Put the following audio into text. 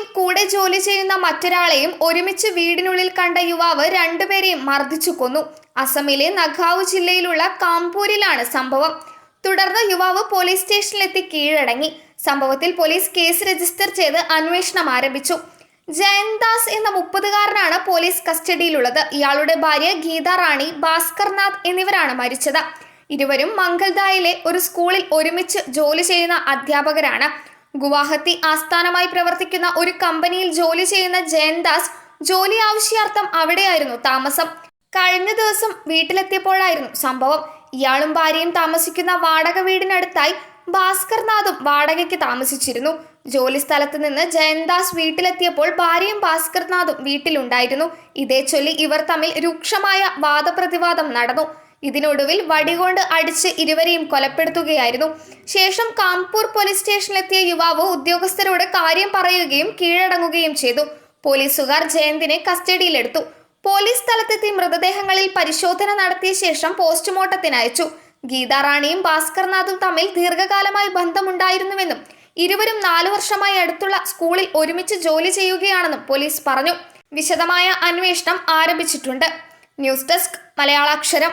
യുവാവിനെയും കൂടെ ജോലി ചെയ്യുന്ന മറ്റൊരാളെയും ഒരുമിച്ച് വീടിനുള്ളിൽ കണ്ട യുവാവ് രണ്ടുപേരെയും മർദ്ദിച്ചു കൊന്നു. അസമിലെ നഖാവ് ജില്ലയിലുള്ള കാംപൂരിലാണ് സംഭവം. തുടർന്ന് യുവാവ് പോലീസ് സ്റ്റേഷനിലെത്തി കീഴടങ്ങി. സംഭവത്തിൽ പോലീസ് കേസ് രജിസ്റ്റർ ചെയ്ത് അന്വേഷണം ആരംഭിച്ചു. ജയന്ദാസ് എന്ന മുപ്പതുകാരനാണ് പോലീസ് കസ്റ്റഡിയിലുള്ളത്. ഇയാളുടെ ഭാര്യ ഗീത റാണി ഭാസ്കർനാഥ് എന്നിവരാണ് മരിച്ചത്. ഇരുവരും മംഗൽദായിലെ ഒരു സ്കൂളിൽ ഒരുമിച്ച് ജോലി ചെയ്യുന്ന അധ്യാപകരാണ്. ഗുവാഹത്തി ആസ്ഥാനമായി പ്രവർത്തിക്കുന്ന ഒരു കമ്പനിയിൽ ജോലി ചെയ്യുന്ന ജയൻദാസ് ജോലി ആവശ്യാർത്ഥം അവിടെയായിരുന്നു താമസം. കഴിഞ്ഞ ദിവസം വീട്ടിലെത്തിയപ്പോഴായിരുന്നു സംഭവം. ഇയാളും ഭാര്യയും താമസിക്കുന്ന വാടക വീടിനടുത്തായി ഭാസ്കർനാഥും വാടകയ്ക്ക് താമസിച്ചിരുന്നു. ജോലി സ്ഥലത്ത് നിന്ന് ജയന്താസ് വീട്ടിലെത്തിയപ്പോൾ ഭാര്യയും ഭാസ്കർനാഥും വീട്ടിലുണ്ടായിരുന്നു. ഇതേ ചൊല്ലി ഇവർ തമ്മിൽ രൂക്ഷമായ വാദപ്രതിവാദം നടന്നു. ഇതിനൊടുവിൽ വടികൊണ്ട് അടിച്ച് ഇരുവരെയും കൊലപ്പെടുത്തുകയായിരുന്നു. ശേഷം കാംപൂർ പോലീസ് സ്റ്റേഷനിലെത്തിയ യുവാവ് ഉദ്യോഗസ്ഥരോട് കാര്യം പറയുകയും കീഴടങ്ങുകയും ചെയ്തു. പോലീസുകാർ ജയന്തിനെ കസ്റ്റഡിയിലെടുത്തു. പോലീസ് സ്ഥലത്തെത്തി മൃതദേഹങ്ങളിൽ പരിശോധന നടത്തിയ ശേഷം പോസ്റ്റ്മോർട്ടത്തിന് അയച്ചു. ഗീതാറാണിയും ഭാസ്കർനാഥും തമ്മിൽ ദീർഘകാലമായി ബന്ധമുണ്ടായിരുന്നുവെന്നും ഇരുവരും നാലു വർഷമായി അടുത്തുള്ള സ്കൂളിൽ ഒരുമിച്ച് ജോലി ചെയ്യുകയാണെന്നും പോലീസ് പറഞ്ഞു. വിശദമായ അന്വേഷണം ആരംഭിച്ചിട്ടുണ്ട്. News desk Malayalaksharam.